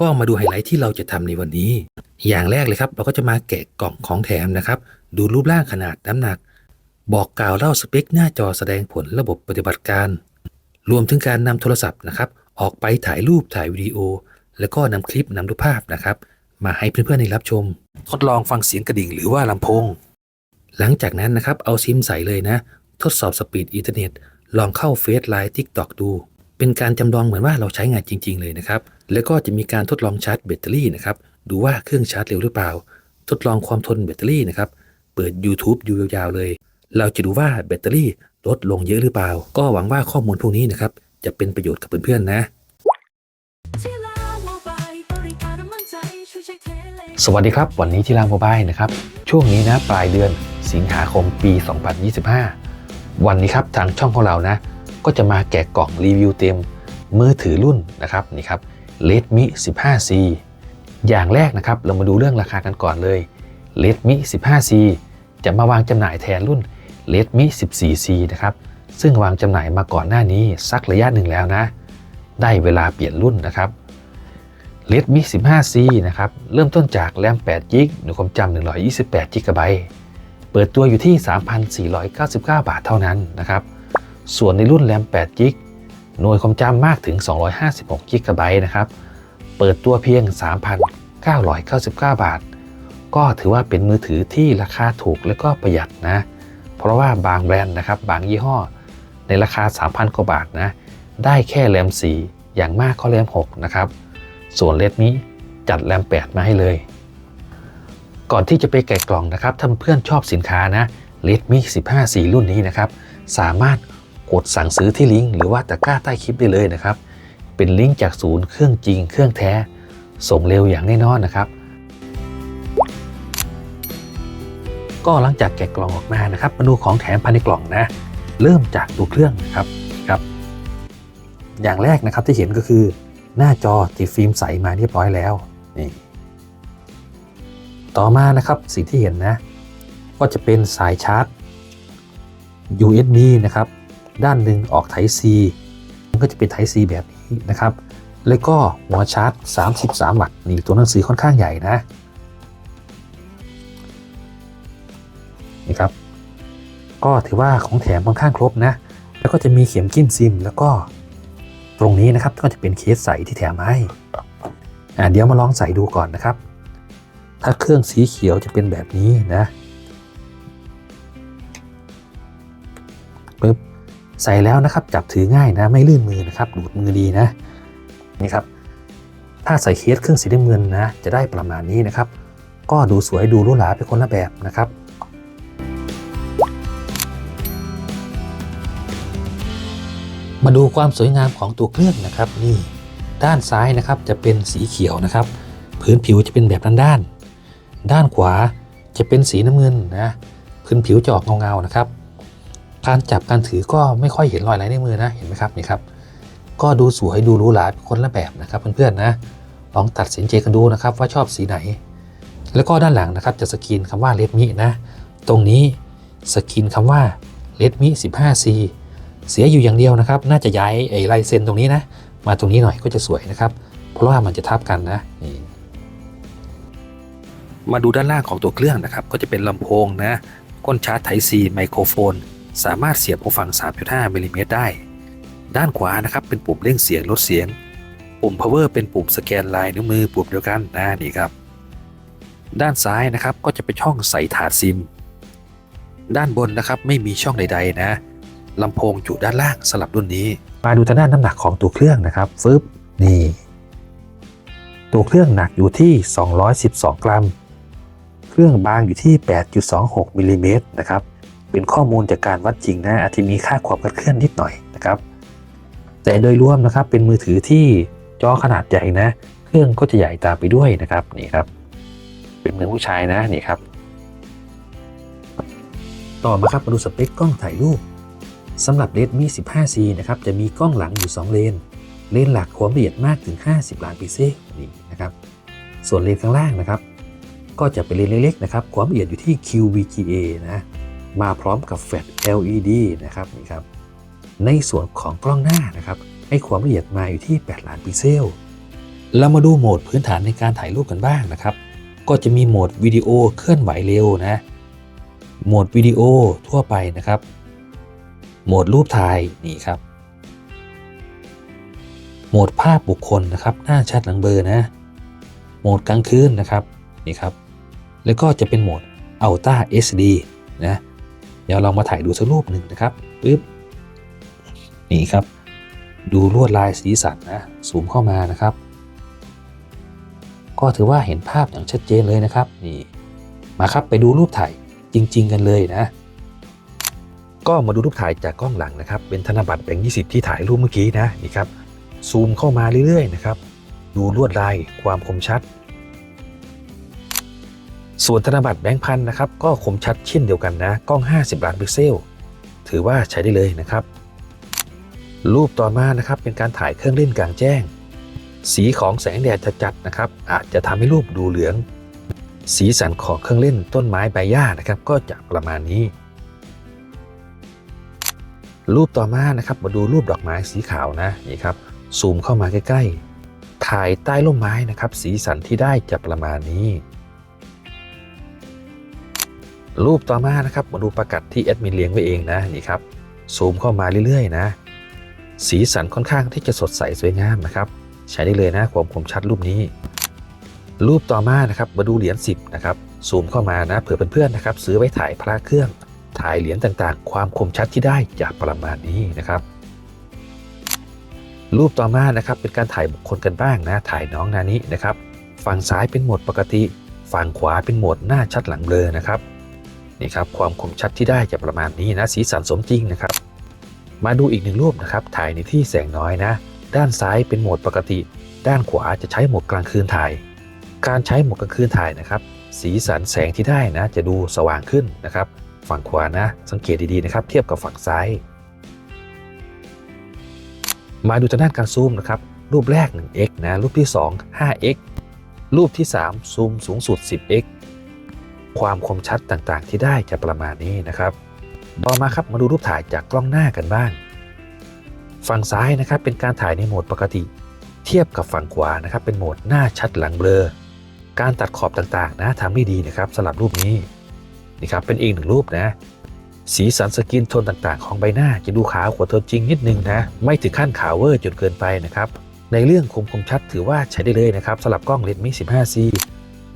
ก็มาดูไฮไลท์ที่เราจะทำในวันนี้ อย่างแรกเลยครับ เราก็จะมาแกะกล่องของแถมนะครับ ดูรูปร่างขนาดน้ำหนัก บอกกล่าวเล่าสเปคหน้าจอแสดงผลระบบปฏิบัติการ รวมถึงการนำโทรศัพท์นะครับ ออกไปถ่ายรูปถ่ายวิดีโอ แล้วก็นำคลิปนำรูปภาพนะครับ มาให้เพื่อนๆได้รับชม ทดลองฟังเสียงกระดิ่งหรือว่าลำโพง หลังจากนั้นนะครับเอาซิมใส่เลยนะ ทดสอบสปีดอินเทอร์เน็ตลองเข้าเฟซไลน์ทิกตอกดู เป็นการจำลองเหมือนว่าเราใช้งานจริง ๆ เลยนะครับ แล้วก็จะมีการทดลองชาร์จแบตเตอรี่นะครับ ดูว่าเครื่องชาร์จเร็วหรือเปล่า ทดลองความทนแบตเตอรี่นะครับ เปิด YouTube ดูยาวๆเลย เราจะดูว่าแบตเตอรี่ลดลงเยอะหรือเปล่า ก็หวังว่าข้อมูลพวกนี้นะครับ จะเป็นประโยชน์กับเพื่อนๆนะ สวัสดีครับ วันนี้ที่ร้านโมบายนะครับ ช่วงนี้นะปลายเดือนสิงหาคมปี 2025 วันนี้ครับทางช่องของเรานะ ก็จะมาแกะกล่องรีวิวเต็มมือถือรุ่นนะครับนี่ครับ Redmi 15C อย่างแรกนะครับเรามาดูเรื่องราคากันก่อนเลย Redmi 15C จะมาวางจำหน่ายแทนรุ่น Redmi 14C นะครับซึ่งวางจำหน่ายมาก่อนหน้านี้สักระยะหนึ่งแล้วนะ ได้เวลาเปลี่ยนรุ่นนะครับ Redmi 15C นะครับเริ่มต้นจากแรม8 g b หน่วยความจำ128 g b เปิดตัวอยู่ที่ 3,499 บาทเท่านั้นนะครับส่วนในรุ่นแรม8 g b หน่วยความจำมากถึง 256 g b นะครับ เปิดตัวเพียง 3,999 บาท ก็ถือว่าเป็นมือถือที่ราคาถูกและก็ประหยัดนะ เพราะว่าบางแบรนด์นะครับ บางยี่ห้อ ในราคา 3,000 กว่าบาทนะ ได้แค่แรม 4 อย่างมากก็แรม 6 นะครับ ส่วนเลดนี้จัดแรม 8 มาให้เลย ก่อนที่จะไปแกะกล่องนะครับถ้าเพื่อนชอบสินค้านะ Redmi 15สีรุ่นนี้นะครับ สามารถ กดสั่งซื้อที่ลิงก์หรือว่าตะกร้าใต้คลิปได้เลยนะครับ เป็นลิงก์จากศูนย์เครื่องจริง เครื่องแท้ ส่งเร็วอย่างแน่นอนนะครับ ก็หลังจากแกะกล่องออกมานะครับ มาดูของแถมภายในกล่องนะ เริ่มจากตัวเครื่องนะครับครับ อย่างแรกนะครับที่เห็นก็คือ หน้าจอติดฟิล์มใสมาเรียบร้อยแล้วนี่ต่อมานะครับสิ่งที่เห็นนะ ก็จะเป็นสายชาร์จ USB นะครับ ด้านหนึ่งออก Type C มันก็จะเป็น Type C แบบนี้นะครับ แล้วก็หัวชาร์จ 33 วัตต์นี่ตัวหนังสือค่อนข้างใหญ่นะนี่ครับ ก็ถือว่าของแถมค่อนข้างครบนะ แล้วก็จะมีเข็มจิ้มซิม แล้วก็ตรงนี้นะครับก็จะเป็นเคสใสที่แถมมาให้อ่าเดี๋ยวมาลองใส่ดูก่อนนะครับ ถ้าเครื่องสีเขียวจะเป็นแบบนี้นะปึ๊บ ใส่แล้วนะครับจับถือง่ายนะไม่ลื่นมือนะครับดูดมือดีนะนี่ครับถ้าใส่เคสเครื่องสีน้ำเงินนะจะได้ประมาณนี้นะครับ ก็ดูสวยดูหรูหราเป็นคนละแบบนะครับมาดูความสวยงามของตัวเครื่องนะครับนี่ด้านซ้ายนะครับจะเป็นสีเขียวนะครับ พื้นผิวจะเป็นแบบด้านๆด้านขวาจะเป็นสีน้ำเงินนะพื้นผิวจะออกเงาๆนะครับ การจับการถือก็ไม่ค่อยเห็นรอยลายในมือนะเห็นไหมครับนี่ครับ ก็ดูสวยดูหรูหราคนละแบบนะครับเพื่อนๆนะลองตัดสินใจกันดูนะครับว่าชอบสีไหน แล้วก็ด้านหลังนะครับจะสกรีนคำว่า Redmi นะ ตรงนี้สกรีนคำว่า Redmi 15C เสียอยู่อย่างเดียวนะครับ น่าจะย้ายไอ้ลายเซ็นตรงนี้นะ มาตรงนี้หน่อยก็จะสวยนะครับ เพราะว่ามันจะทับกันนะนี่มาดูด้านล่างของตัวเครื่องนะครับ ก็จะเป็นลำโพงนะ ก้นชาร์จไทซีไมโครโฟน สามารถเสียบหูฟัง 3.5มิลลิเมตรได้ ด้านขวานะครับเป็นปุ่มเร่งเสียงลดเสียง ปุ่ม power เป็นปุ่มสแกนลายนิ้วมือปุ่มเดียวกันนะนี่ครับ ด้านซ้ายนะครับก็จะเป็นช่องใส่ถาดซิม ด้านบนนะครับไม่มีช่องใด ๆ นะลำโพงอยู่ด้านล่างสลับรุ่นนี้ มาดูทางด้านน้ำหนักของตัวเครื่องนะครับฟึบนี่ตัวเครื่องหนักอยู่ที่ 212 กรัม เครื่องบางอยู่ที่ 8.26มิลลิเมตรนะครับ เป็นข้อมูลจากการวัดจริงนะอาจจะมีค่าความคลาดเคลื่อนนิดหน่อยนะครับ แต่โดยรวมนะครับเป็นมือถือที่จอขนาดใหญ่นะ เครื่องก็จะใหญ่ตามไปด้วยนะครับนี่ครับ เป็นมือผู้ชายนะนี่ครับ ต่อมาครับมาดูสเปคกล้องถ่ายรูปสำหรับ Redmi 15C นะครับจะมีกล้องหลังอยู่ 2 เลน เลนหลักความละเอียดมากถึง 50 ล้านพิกเซลนี่นะครับ ส่วนเลนข้างล่างนะครับ ก็จะเป็นเลนเล็กๆนะครับความละเอียดอยู่ที่ QVGA นะ มาพร้อมกับแฟลช LED นะครับนี่ครับ ในส่วนของกล้องหน้านะครับให้ความละเอียดมาอยู่ที่ 8 ล้านพิกเซล เรามาดูโหมดพื้นฐานในการถ่ายรูปกันบ้างนะครับ ก็จะมีโหมดวิดีโอเคลื่อนไหวเร็วนะ โหมดวิดีโอทั่วไปนะครับ โหมดรูปถ่ายนี่ครับ โหมดภาพบุคคลนะครับ หน้าชัดหลังเบลอร์นะ โหมดกลางคืนนะครับนี่ครับ แล้วก็จะเป็นโหมด Ultra SD นะ เดี๋ยวเรามาถ่ายดูสักรูปหนึ่งนะครับปึ๊บนี่ครับ ดูลวดลายสีสันนะซูมเข้ามานะครับ ก็ถือว่าเห็นภาพอย่างชัดเจนเลยนะครับนี่มาครับไปดูรูปถ่ายจริง ๆ กันเลยนะ ก็มาดูรูปถ่ายจากกล้องหลังนะครับ เป็นธนบัตรแบงค์20ที่ถ่ายรูปเมื่อกี้นะนี่ครับซูมเข้ามาเรื่อยๆนะครับ ดูลวดลายความคมชัด ส่วนธนบัตรแบงค์พันนะครับก็คมชัดเช่นเดียวกันนะ กล้อง 50 ล้านพิกเซล ถือว่าใช้ได้เลยนะครับ รูปต่อมานะครับเป็นการถ่ายเครื่องเล่นกลางแจ้ง สีของแสงแดดจัดๆนะครับ อาจจะทำให้รูปดูเหลือง สีสันของเครื่องเล่นต้นไม้ใบหญ้านะครับ ก็จะประมาณนี้ รูปต่อมานะครับมาดูรูปดอกไม้สีขาวนะนี่ครับซูมเข้ามาใกล้ ๆ ถ่ายใต้ร่มไม้นะครับ สีสันที่ได้จะประมาณนี้ รูปต่อมานะครับมาดูประกัดที่แอดมินเลี้ยงไว้เองนะนี่ครับซูมเข้ามาเรื่อยๆนะ สีสันค่อนข้างที่จะสดใสสวยงามนะครับ ใช้ได้เลยนะความคมชัดรูปนี้ รูปต่อมานะครับมาดูเหรียญ10นะครับซูมเข้ามานะเผื่อเพื่อนๆนะครับ ซื้อไว้ถ่ายพระเครื่อง ถ่ายเหรียญต่างๆ ความคมชัดที่ได้จะประมาณนี้นะครับ รูปต่อมานะครับเป็นการถ่ายบุคคลกันบ้างนะ ถ่ายน้องนานินะครับ ฝั่งซ้ายเป็นโหมดปกติ ฝั่งขวาเป็นโหมดหน้าชัดหลังเบลอนะครับ นี่ครับความคมชัดที่ได้จะประมาณนี้นะสีสันสมจริงนะครับ มาดูอีกหนึ่งรูปนะครับถ่ายในที่แสงน้อยนะ ด้านซ้ายเป็นโหมดปกติ ด้านขวาจะใช้โหมดกลางคืนถ่าย การใช้โหมดกลางคืนถ่ายนะครับ สีสันแสงที่ได้นะ จะดูสว่างขึ้นนะครับ ฝั่งขวานะ สังเกตดีๆนะครับ เทียบกับฝั่งซ้าย มาดูทางด้านการซูมนะครับรูปแรก 1x นะรูปที่ 2 5x รูปที่ 3 ซูมสูงสุด 10x ความคมชัดต่างๆ ที่ได้จะประมาณนี้นะครับ ต่อมาครับมาดูรูปถ่ายจากกล้องหน้ากันบ้าง ฝั่งซ้ายนะครับเป็นการถ่ายในโหมดปกติ เทียบกับฝั่งขวานะครับ เป็นโหมดหน้าชัดหลังเบลอ การตัดขอบต่างๆ นะทำได้ดีนะครับสำหรับรูปนี้นี่ครับเป็นอีกหนึ่งรูปนะ สีสันสกินโทนต่างๆ ของใบหน้าจะดูขาวกว่าตัวจริงนิดนึงนะ ไม่ถึงขั้นขาวเวอร์จนเกินไปนะครับในเรื่องคมคมชัดถือว่าใช้ได้เลยนะครับสำหรับกล้อง Redmi 15C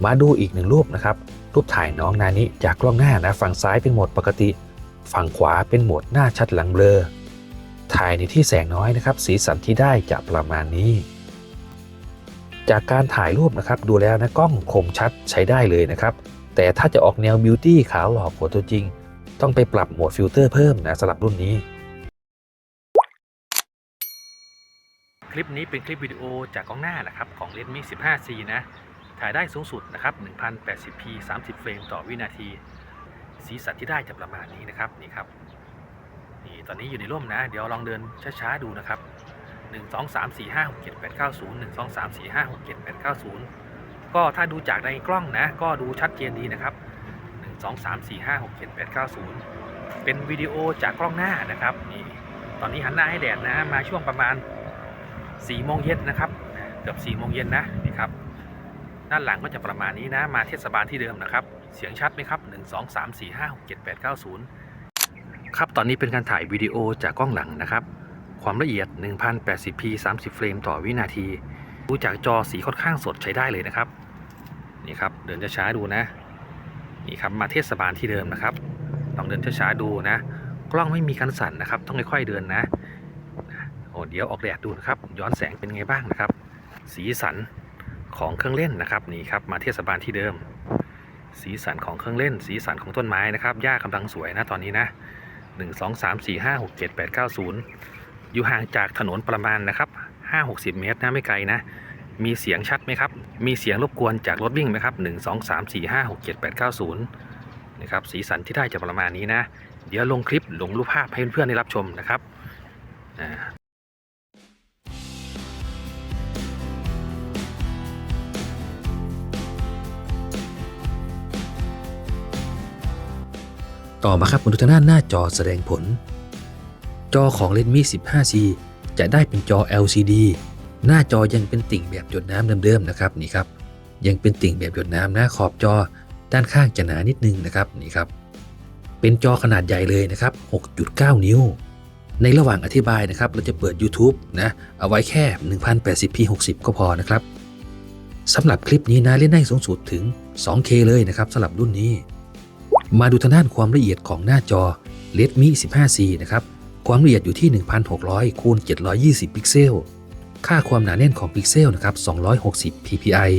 มาดูอีกหนึ่งรูปนะครับ รูปถ่ายน้องนานิจากกล้องหน้านะฝั่งซ้ายเป็นโหมดปกติ ฝั่งขวาเป็นโหมดหน้าชัดหลังเบลอ ถ่ายในที่แสงน้อยนะครับ สีสันที่ได้จะประมาณนี้ จากการถ่ายรูปนะครับดูแล้วนะกล้องคมชัดใช้ได้เลยนะครับ แต่ถ้าจะออกแนวบิวตี้ขาวหล่อกว่าตัวจริง ต้องไปปรับโหมดฟิลเตอร์เพิ่มนะสำหรับรุ่นนี้คลิปนี้เป็นคลิปวิดีโอจากกล้องหน้านะครับของ Redmi 15C นะ ถ่ายได้สูงสุดนะครับ 1080p 30 เฟรมต่อวินาที สีสันที่ได้จะประมาณนี้นะครับ นี่ครับ นี่ตอนนี้อยู่ในร่มนะ เดี๋ยวลองเดินช้าๆดูนะครับ 1 2 3 4 5 6 7 8 9 0 1 2 3 4 5 6 7 8 9 0 ก็ถ้าดูจากในกล้องนะ ก็ดูชัดเจนดีนะครับ 1 2 3 4 5 6 7 8 9 0 เป็นวิดีโอจากกล้องหน้านะครับ นี่ ตอนนี้หันหน้าให้แดดนะ มาช่วงประมาณ4โมงเย็นนะครับ เกือบ4โมงเย็นนะ ด้านหลังก็จะประมาณนี้นะ มาเทศบาลที่เดิมนะครับ เสียงชัดไหมครับ 1 2 3 4 5 6 7 8 9 0 ครับ ตอนนี้เป็นการถ่ายวิดีโอจากกล้องหลังนะครับ ความละเอียด 1080p 30 เฟรมต่อวินาที ดูจากจอสีค่อนข้างสดใช้ได้เลยนะครับ นี่ครับ เดินช้าๆดูนะ นี่ครับ มาเทศบาลที่เดิมนะครับ ลองเดินช้าๆดูนะ กล้องไม่มีการสั่นนะครับ ต้องค่อยๆเดินนะ โอ้เดี๋ยวออกแดดดูนะครับ ย้อนแสงเป็นไงบ้างนะครับ สีสัน ของเครื่องเล่นนะครับนี่ครับมาเทศบาลที่เดิม สีสันของเครื่องเล่น สีสันของต้นไม้นะครับหญ้ากำลังสวยนะตอนนี้นะ1 2 3 4 5 6 7 8 9 0 อยู่ห่างจากถนนประมาณนะครับ5 60 เมตรนะไม่ไกลนะ มีเสียงชัดไหมครับ มีเสียงรบกวนจากรถวิ่งไหมครับ 1 2 3 4 5 6 7 8 9 0นะครับสีสันที่ได้จะประมาณนี้นะ เดี๋ยวลงคลิปลงรูปภาพให้เพื่อนๆได้รับชมนะครับ ต่อมาครับมาดูทางด้านหน้าจอแสดงผล จอของ Redmi 15C จะได้เป็นจอ LCD หน้าจอยังเป็นติ่งแบบหยดน้ำเดิมๆนะครับนี่ครับ ยังเป็นติ่งแบบหยดน้ำนะขอบจอด้านข้างจะหนานิดนึงนะครับนี่ครับ เป็นจอขนาดใหญ่เลยนะครับ 6.9 นิ้ว ในระหว่างอธิบายนะครับ เราจะเปิด YouTube นะ เอาไว้แค่ 1080p 60 ก็พอนะครับสำหรับคลิปนี้นะเล่นได้สูงสุดถึง 2K เลยนะครับสำหรับรุ่นนี้ มาดูทางด้านความละเอียดของหน้าจอ Redmi 15C นะครับ ความละเอียดอยู่ที่ 1600คูณ720 พิกเซล ค่าความหนาแน่นของพิกเซลนะครับ 260 ppi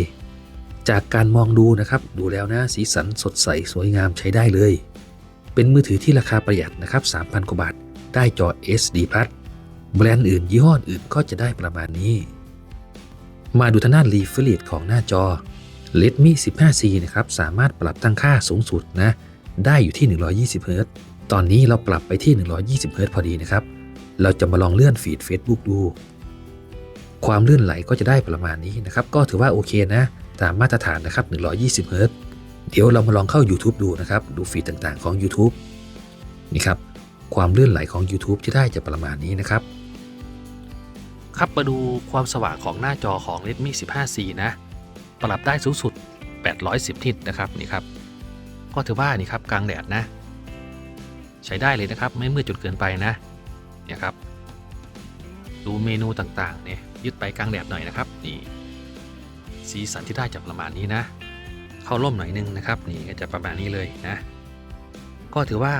จากการมองดูนะครับ ดูแล้วนะสีสันสดใสสวยงามใช้ได้เลย เป็นมือถือที่ราคาประหยัดนะครับ 3,000 กว่าบาท ได้จอ SD Plus แบรนด์อื่นยี่ห้ออื่นก็จะได้ประมาณนี้ มาดูทางด้านรีเฟรชของหน้าจอ Redmi 15C นะครับ สามารถปรับตั้งค่าสูงสุดนะ ได้อยู่ที่ 120 Hz ตอนนี้เราปรับไปที่ 120 Hz พอดีนะครับ เราจะมาลองเลื่อนฟีด Facebook ดู ความลื่นไหลก็จะได้ประมาณนี้นะครับ ก็ถือว่าโอเคนะ ตามมาตรฐานนะครับ 120 Hz เดี๋ยวเรามาลองเข้า YouTube ดูนะครับ ดูฟีดต่างๆของ YouTube นี่ครับ ความลื่นไหลของ YouTube ที่ได้จะประมาณนี้นะครับ ครับมาดูความสว่างของหน้าจอของ Redmi 15C นะ ปรับได้สูงสุด 810 นิตนะครับนี่ครับ ก็ถือว่านี่ครับกลางแดดนะ ใช้ได้เลยนะครับไม่มืดจนเกินไปนะเนี่ยครับ ดูเมนูต่างๆเนี่ยยึดไปกลางแดดหน่อยนะครับนี่สีสันที่ได้จะประมาณนี้นะ เข้าร่มหน่อยนึงนะครับ นี่ก็จะประมาณนี้เลยนะ ก็ถือว่า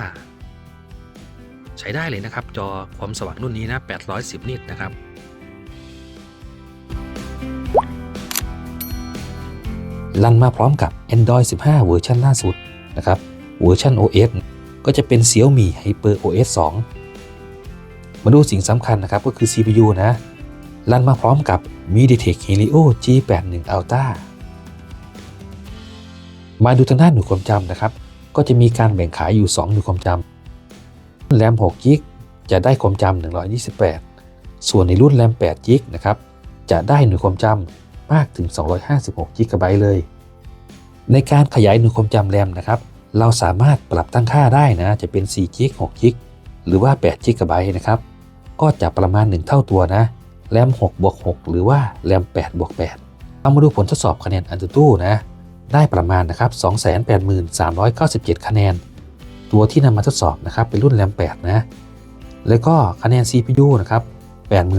ใช้ได้เลยนะครับ จอความสว่างรุ่นนี้นะ 810 นิตนะครับลันมาพร้อมกับ Android 15 เวอร์ชันล่าสุด นะครับเวอร์ชัน OS ก็จะเป็น Xiaomi Hyper OS 2 มาดูสิ่งสำคัญนะครับก็คือ CPU นะลันมาพร้อมกับ MediaTek Helio G81 Ultra มาดูทางด้านหน่วยความจำนะครับ ก็จะมีการแบ่งขายอยู่ 2 หน่วยความจำแรม6 g b จะได้ความจำ128 ส่วนในรุ่นแรม8 g b นะครับ จะได้หน่วยความจำมากถึง 256 g b เลย ในการขยายหน่วยความจำแรมนะครับ เราสามารถปรับตั้งค่าได้นะ จะเป็น4 g b 6 g b หรือว่า8 g b นะครับ ก็จะประมาณ 1 เท่าตัวนะ แรม6บวก6หรือว่าแรม8บวก8เอามาดูผลทดสอบคะแนนอันตู้นะ ได้ประมาณนะครับ283,397 คะแนน ตัวที่นำมาทดสอบนะครับเป็นรุ่นแรม8นะ แล้วก็คะแนน CPU นะครับ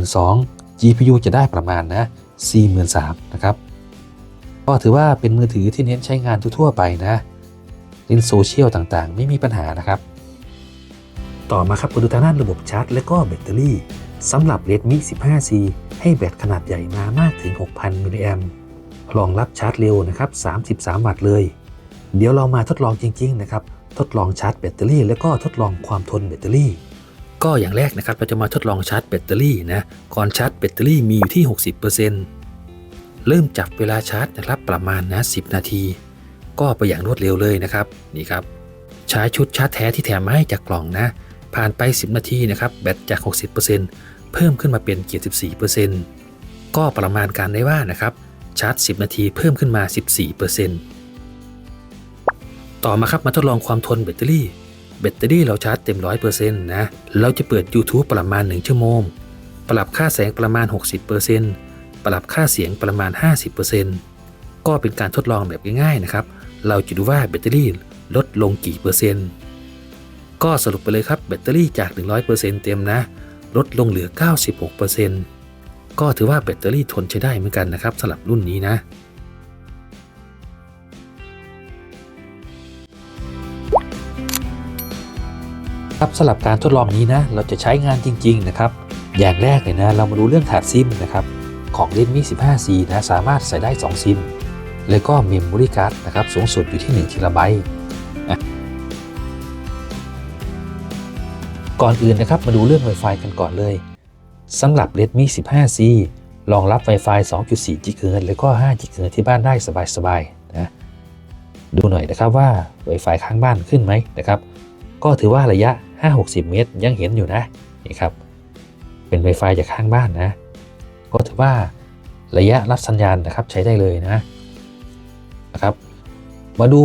82,000 GPU จะได้ประมาณนะ43,000นะครับ ก็ถือว่าเป็นมือถือที่เน้นใช้งานทั่วไปนะเล่นโซเชียลต่างๆ ไม่มีปัญหานะครับ ต่อมาครับมาดูทางด้านระบบชาร์จ และก็แบตเตอรี่สำหรับ Redmi 15C ให้แบตขนาดใหญ่มามากถึง 6,000มิลลิแอมรองรับชาร์จเร็วนะครับ 33 วัตต์เลย เดี๋ยวเรามาทดลองจริง ๆ นะครับ ทดลองชาร์จแบตเตอรี่ แล้วก็ทดลองความทนแบตเตอรี่ ก็อย่างแรกนะครับเราจะมาทดลองชาร์จแบตเตอรี่นะก่อนชาร์จแบตเตอรี่มีอยู่ที่ 60%เเริ่มจับเวลาชาร์จนะครับประมาณนะ10 นาที ก็ไปอย่างรวดเร็วเลยนะครับนี่ครับใช้ชุดชาร์จแท้ที่แถมมาให้จากกล่องนะ ผ่านไป 10 นาทีนะครับแบตจาก 60%เพิ่มขึ้นมาเป็น74%ก็ประมาณการได้ว่านะครับชาร์จ 10 นาทีเพิ่มขึ้นมา 14%ต่อมาครับมาทดลองความทนแบตเตอรี่ แบตเตอรี่เราชาร์จเต็ม 100%นะ เราจะเปิด YouTube ประมาณ 1 ชั่วโมง ปรับค่าแสงประมาณ 60% ปรับค่าเสียงประมาณ 50%ก็เป็นการทดลองแบบง่ายๆนะครับ เราจะดูว่าแบตเตอรี่ลดลงกี่เปอร์เซ็นต์ ก็สรุปไปเลยครับแบตเตอรี่จาก 100%เต็มนะ ลดลงเหลือ 96%ก็ถือว่าแบตเตอรี่ทนใช้ได้เหมือนกันนะครับสำหรับรุ่นนี้นะครับสำหรับการทดลองนี้นะ เราจะใช้งานจริง ๆ นะครับ อย่างแรกเลยนะ เรามาดูเรื่องถาดซิมนะครับ ของ Redmi 15C นะสามารถใส่ได้ 2 ซิม แล้วก็ Memory Card นะครับสูงสุดอยู่ที่1 t b ก่อนอื่นนะครับมาดูเรื่อง Wi-Fi กันก่อนเลยสำหรับ Redmi 15C รองรับ Wi-Fi 2.4 GHz แล้วก็5 GHz ที่บ้านได้สบายๆนะดูหน่อยนะครับว่า Wi-Fi ข้างบ้านขึ้นไหมนะครับ ก็ถือว่าระยะ 5-60 เมตรยังเห็นอยู่นะนี่ครับเป็น Wi-Fi จากข้างบ้านนะ ก็ถือว่าระยะรับสัญญาณนะครับใช้ได้เลยนะนะครับ มาดู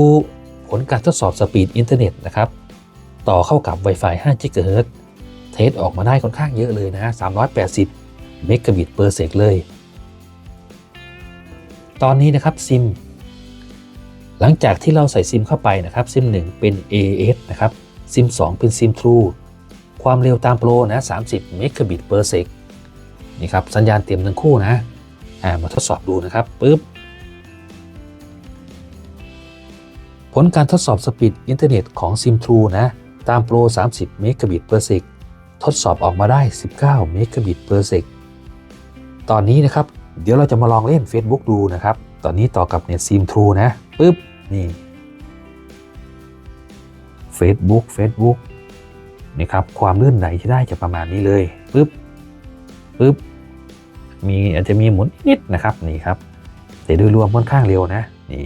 ผลการทดสอบสปีดอินเทอร์เน็ตนะครับ ต่อเข้ากับ Wi-Fi 5 GHz เทสออกมาได้ค่อนข้างเยอะเลยนะ 380 เมกะบิตเปอร์เซกเลย ตอนนี้นะครับซิม หลังจากที่เราใส่ซิมเข้าไปนะครับซิม 1 เป็น AS นะครับซิม 2 เป็นซิม True ความเร็วตามโปรนะ 30 Mbit per sec นี่ครับสัญญาณเต็มทั้งคู่นะอ่ามาทดสอบดูนะครับปึ๊บผลการทดสอบสปีดอินเทอร์เน็ตของ SIM True นะตามโปร 30 Mbit per sec ทดสอบออกมาได้ 19 Mbit per sec ตอนนี้นะครับ เดี๋ยวเราจะมาลองเล่น Facebook ดูนะครับ ตอนนี้ต่อกับเน็ต SIM True นะปึ๊บนี่ Facebook Facebook นี่ครับความลื่นไหลที่ได้จะประมาณนี้เลยปึ๊บ ปึ๊บมีอาจจะมีหมุนนิดนะครับนี่ครับแต่โดยรวมค่อนข้างเร็วนะนี่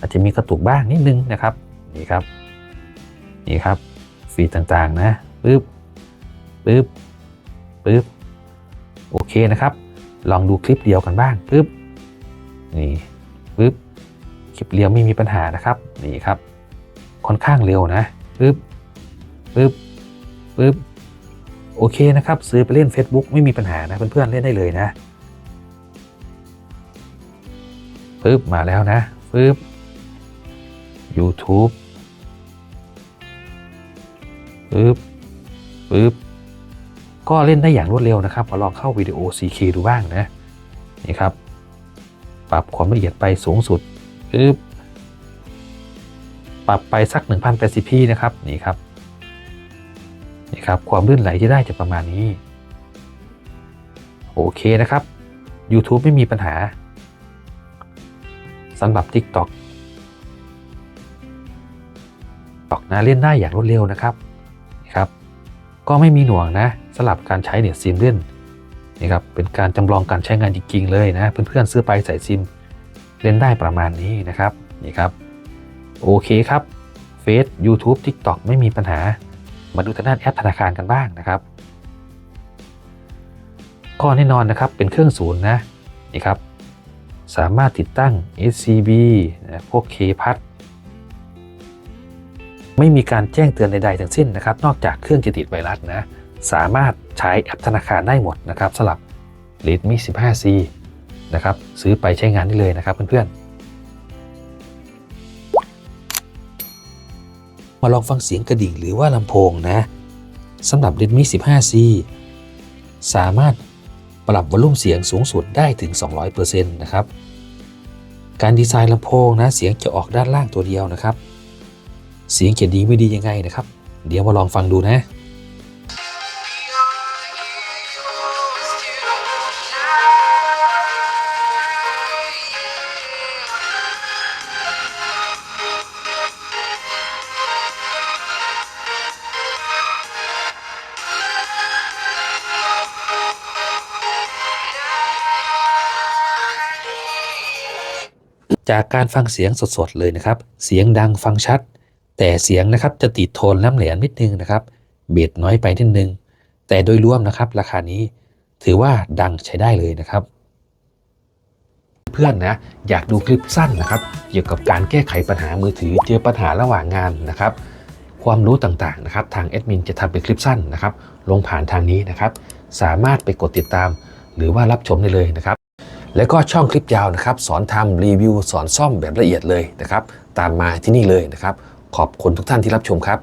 อาจจะมีกระตุกบ้างนิดนึงนะครับนี่ครับนี่ครับฟีดต่างๆนะปึ๊บปึ๊บปึ๊บโอเคนะครับ ลองดูคลิปเดียวกันบ้างปึ๊บนี่ปึ๊บคลิปเดียวไม่มีปัญหานะครับนี่ครับ ค่อนข้างเร็วนะปึ๊บปึ๊บปึ๊บ โอเคนะครับ ซื้อไปเล่น Facebook ไม่มีปัญหานะเพื่อนๆเล่นได้เลยนะปึ๊บมาแล้วนะปึ๊บ YouTube ปึ๊บปึ๊บก็เล่นได้อย่างรวดเร็วนะครับมาลองเข้าวิดีโอ 4K ดูบ้างนะนี่ครับ ปรับความละเอียดไปสูงสุดปึ๊บปรับไปสัก 1080p นะครับนี่ครับ ครับ ความลื่นไหลที่ได้จะประมาณนี้ โอเคนะครับ YouTube ไม่มีปัญหาสำหรับ TikTok ตอกนะเล่นได้อย่างรวดเร็วนะครับนะครับ ก็ไม่มีหน่วงนะสำหรับการใช้เน็ตซิมเล่นนี่ครับเป็นการจำลองการใช้งานจริงๆเลยนะ เพื่อนๆซื้อไปใส่ซิมเล่นได้ประมาณนี้นะครับนี่ครับ โอเคครับเฟซ YouTube TikTok ไม่มีปัญหา มาดูทางด้านแอปธนาคารกันบ้างนะครับก็แน่นอนนะครับเป็นเครื่องศูนย์นะนี่ครับสามารถติดตั้ง SCB นะพวก k p a d ไม่มีการแจ้งเตือนใดๆทั้งสิ้นนะครับ นอกจากเครื่องจะติดไวรัสนะสามารถใช้แอปธนาคารได้หมดนะครับสำหรับ Redmi 15C นะครับซื้อไปใช้งานได้เลยนะครับเพื่อนๆ มาลองฟังเสียงกระดิ่งหรือว่าลำโพงนะสำหรับ Redmi 15C สามารถปรับวอลลุ่มเสียงสูงสุดได้ถึง 200%นะครับ การดีไซน์ลำโพงนะเสียงจะออกด้านล่างตัวเดียวนะครับ เสียงจะดีไม่ดียังไงนะครับ เดี๋ยวมาลองฟังดูนะ จากการฟังเสียงสดๆเลยนะครับ เสียงดังฟังชัด แต่เสียงนะครับจะติดโทนน้ำแหลมนิดนึงนะครับเบสน้อยไปนิดนึง แต่โดยรวมนะครับ ราคานี้ถือว่าดังใช้ได้เลยนะครับ เพื่อนนะอยากดูคลิปสั้นนะครับ เกี่ยวกับการแก้ไขปัญหามือถือเจอปัญหาระหว่างงานนะครับ ความรู้ต่างๆนะครับ ทางแอดมินจะทำเป็นคลิปสั้นนะครับ ลงผ่านทางนี้นะครับ สามารถไปกดติดตาม หรือว่ารับชมได้เลยนะครับ แล้วก็ช่องคลิปยาวนะครับ สอนทำรีวิว สอนซ่อมแบบละเอียดเลยนะครับ ตามมาที่นี่เลยนะครับ ขอบคุณทุกท่านที่รับชมครับ